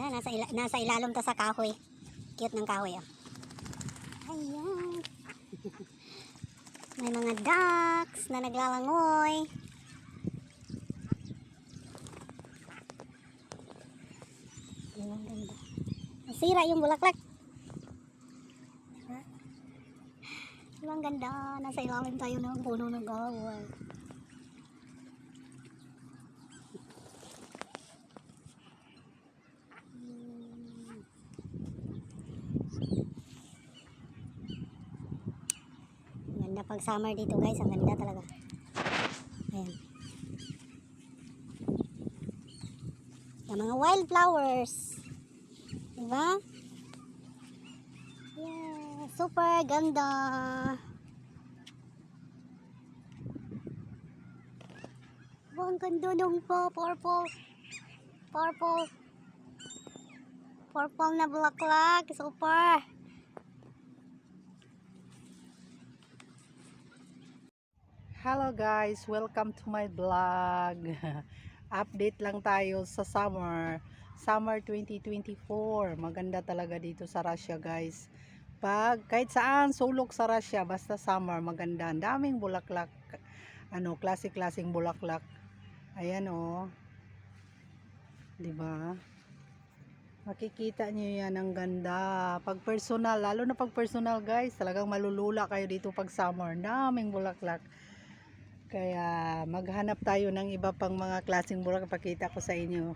Ganda, nasa, ila- nasa ilalom to sa kahoy. Cute ng kahoy, oh. Ayan. May mga ducks na naglalangoy. Ang ganda. Nasira yung bulaklak. Diba? Diba ang ganda? Nasa ilalim tayo ng puno ng kahoy. Pag summer dito guys, ang ganda talaga. Ayan. Yung mga wildflowers. Diba? Yeah, super ganda. Oh, ang ganda nung po, purple. Purple. Purple na bulaklak. Super. Hello guys, welcome to my vlog. Update lang tayo sa summer. Summer 2024. Maganda talaga dito sa Russia guys. Pag kahit saan sulok sa Russia, basta summer maganda. Ang daming bulaklak. Ano, klase-klaseng bulaklak. Ayan oh. 'Di ba? Makikita niyo yan ang ganda. Pag personal, lalo na pag personal guys, talagang malulula kayo dito pag summer. Daming bulaklak. Kaya maghanap tayo ng iba pang mga klaseng burak pakita ko sa inyo.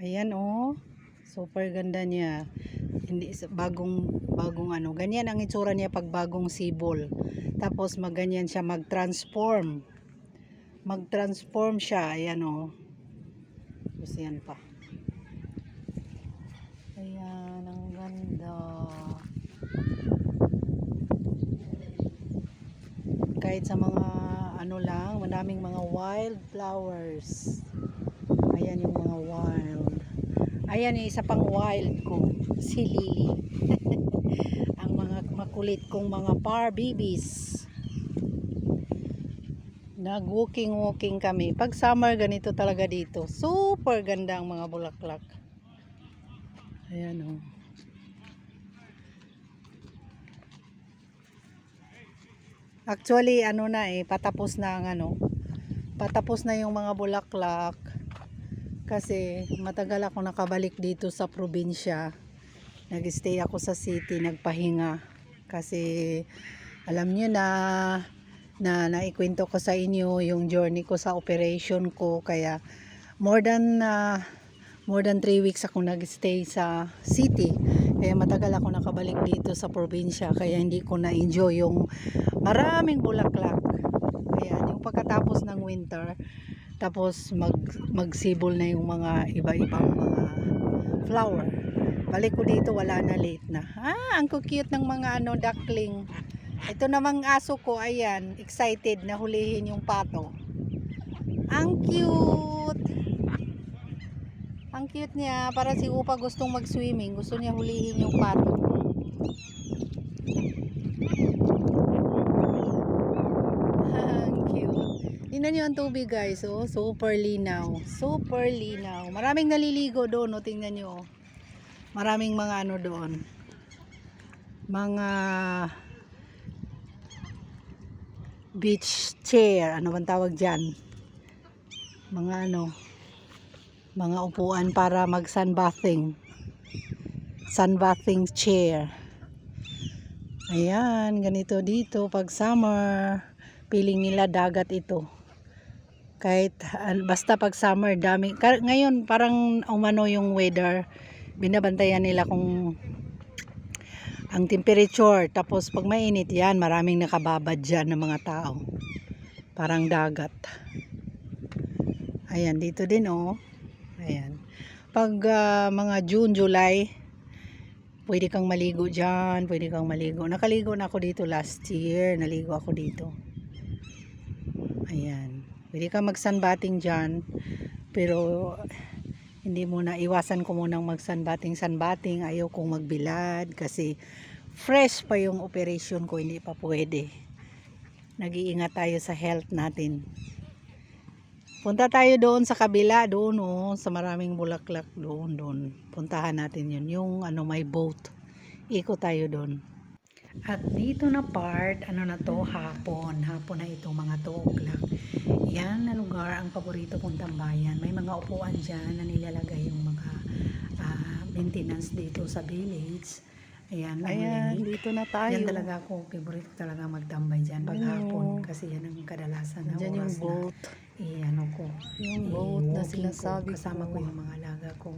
Ayan oh. Super ganda niya. Hindi bagong bagong ano. Ganyan ang itsura niya pag bagong sibol. Tapos maganyan siya mag-transform. mag-transform siya. Ayan o. Tapos yan pa. Ayan, ang ganda. Kahit sa mga ano lang, madaming mga wild flowers. Ayan yung mga wild. Ayan yung isa pang wild ko, si Lily. ang mga makulit kong mga par babies. Nag-walking-walking kami. Pag summer, ganito talaga dito. Super ganda ang mga bulaklak. Ayan o. Actually, ano na eh, patapos na ang ano, patapos na yung mga bulaklak. Kasi matagal ako nakabalik dito sa probinsya. Nag-stay ako sa city, nagpahinga. Kasi alam niyo na na naikwento ko sa inyo yung journey ko sa operation ko kaya more than uh, more than 3 weeks ako nag-stay sa city kaya matagal ako nakabalik dito sa probinsya kaya hindi ko na-enjoy yung maraming bulaklak kaya yung pagkatapos ng winter tapos mag magsibol na yung mga iba-ibang mga flower balik ko dito wala na late na ah ang cute ng mga ano duckling ito namang aso ko, ayan, excited na hulihin yung pato. Ang cute! Ang cute niya, para si Upa gustong mag-swimming, gusto niya hulihin yung pato. Ang cute. Tingnan niyo ang tubig guys, oh, super linaw. Super linaw. Maraming naliligo doon, oh, tingnan niyo. Oh. Maraming mga ano doon. Mga beach chair ano bang tawag dyan mga ano mga upuan para mag sunbathing sunbathing chair ayan ganito dito pag summer piling nila dagat ito kahit an- basta pag summer dami. Ngayon parang umano yung weather. Binabantayan nila kung ang temperature. Tapos pag mainit yan maraming nakababad dyan ng mga tao. Parang dagat. Ayan dito din oh. Ayan. Pag ah, mga June, July pwede kang maligo dyan pwede kang maligo. Nakaligo na ako dito last year. Naligo ako dito. Ayan pwede kang mag sunbathing dyan pero hindi muna iwasan ko munang mag sunbathing sunbathing ayaw kong magbilad kasi fresh pa yung operation ko hindi pa pwede. Nag-iingat tayo sa health natin. Punta tayo doon sa kabila doon oh, sa maraming bulaklak doon doon. Puntahan natin yun. Yung ano may boat. Iko tayo doon at dito na part ano na to hapon. Hapon na itong mga 2 o'clock. Yan na lugar ang paborito kong tambayan. May mga upuan dyan na nilalagay yung mga ah, maintenance dito sa village. Ayan Ayan, dito na tayo. yan talaga ako favorite talaga magtambay dyan pag hapon kasi yan ang kadalasan na Diyan yung oras na boat. eh, ano ko. Yung boat na sinasabi ko, kasama ko. yung mga alaga ko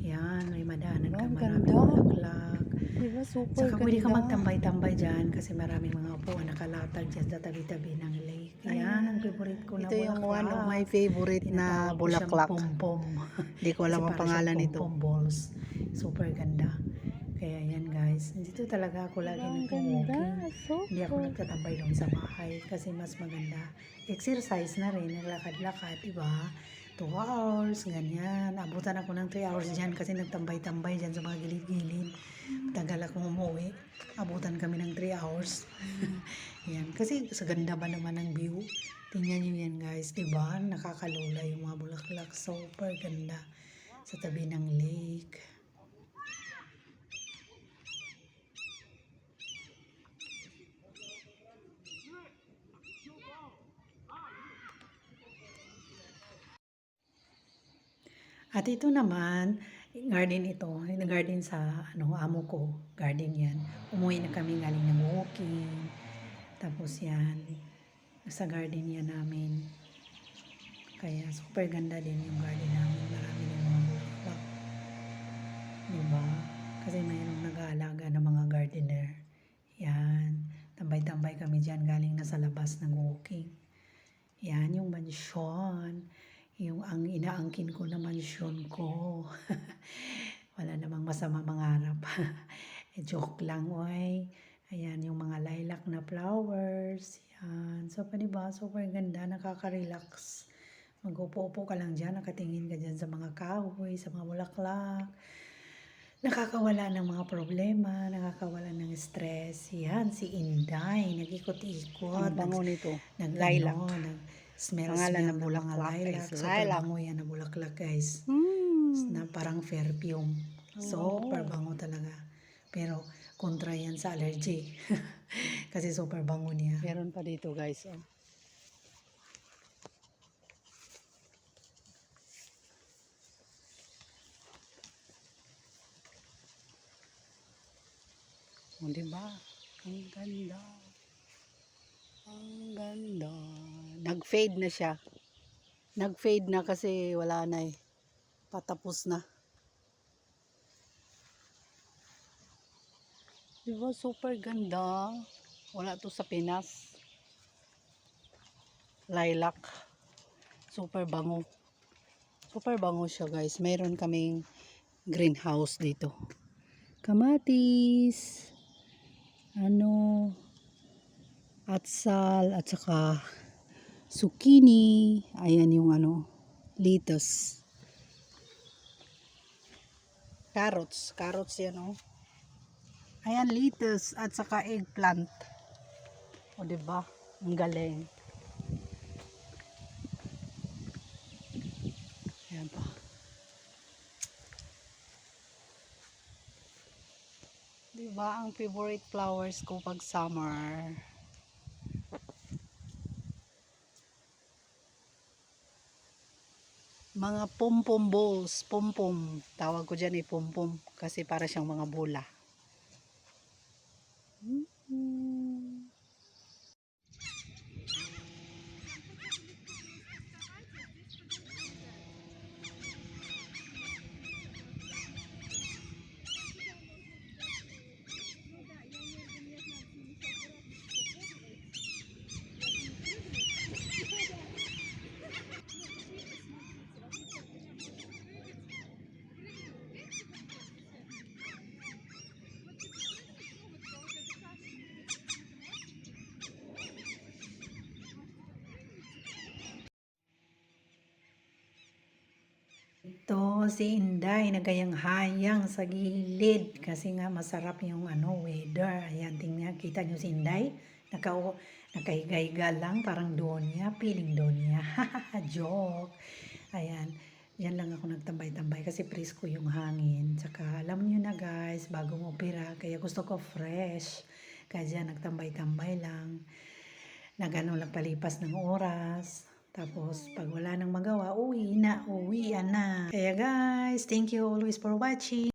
yan may madaanan ka maraming bulaklak Diba, super Saka pwede ka magtambay-tambay dyan kasi maraming mga upuan nakalatag dyan sa tabi-tabi ng lake. Ayan, ang favorite ko na Ito yung one of my favorite na bulaklak. Pom-pom. Hindi ko alam ang pangalan nito. Pom-pom balls. Super ganda. Kaya yan guys. Dito talaga ako lagi Ang nag-walking. ganda. Hindi ako nagtatambay doon sa bahay kasi mas maganda. Exercise na rin, naglakad-lakad, di ba? 2 hours, ganyan. Abutan ako ng 3 hours dyan kasi nagtambay-tambay dyan sa mga gilid-gilid. Tagal akong umuwi. Abutan kami ng 3 hours. yan. Kasi sa ganda ba naman ng view? Tingnan nyo yan guys, di ba? Nakakalula yung mga bulaklak. Super ganda sa tabi ng lake. At ito naman, garden ito, garden sa ano, amo ko, garden yan. Umuwi na kami galing ng walking. Tapos yan, sa garden yan namin. Kaya super ganda din yung garden namin. Marami din mga bulaklak. Diba? Kasi mayroong nag-aalaga ng mga gardener. Yan. Tambay-tambay kami dyan galing na sa labas ng walking. Yan, yung mansyon. Ang inaangkin ko na mansyon ko. Wala namang masama mangarap. eh, joke lang, oy. Ayan, yung mga lilac na flowers. Yan. So, pa diba? Super ganda. Nakaka-relax. Mag-upo-upo ka lang dyan. Nakatingin ka dyan sa mga kahoy, sa mga bulaklak. Nakakawala ng mga problema. Nakakawala ng stress. Yan, si Inday. Nag-ikot-ikot. Ang bango nito. Nag, Lilac. Ano, nag smell Pangalan smell ng bulaklak lilac. Super lilac. bango yan na bulaklak guys. Hmm. Na parang perfume. Super Oh. bango talaga. Pero kontra yan sa allergy. Kasi super bango niya. Meron pa dito guys. Oh. O, diba? Ang ganda. Ang ganda. Nag-fade na siya. Nag-fade na kasi wala na eh. Patapos na. Diba? Super ganda. Wala to sa Pinas. Lilac. Super bango. Super bango siya guys. Mayroon kaming greenhouse dito. Kamatis. Ano. Atsal. At saka zucchini. Ayan yung ano. Lettuce. Carrots. Carrots yan oh. Ayan, lettuce at saka eggplant. O, diba? Ang galing. Ayan pa. Diba ang favorite flowers ko pag summer? Mga pom-pom balls, pom-pom. Tawag ko dyan ay pom-pom kasi para siyang mga bola. Ito si Inday nagayang-hayang sa gilid kasi nga masarap yung ano weather. Ayan, tingnan kita nyo si Inday. Naka, nakahiga-higa lang parang doon niya, feeling doon niya. Joke. Ayan. Yan lang ako nagtambay-tambay kasi presko yung hangin. Tsaka alam niyo na guys, bagong opera, kaya gusto ko fresh. Kaya dyan nagtambay-tambay lang. Nagano lang palipas ng oras. Tapos, pag wala nang magawa, uwi na, uwi na. Kaya guys, thank you always for watching.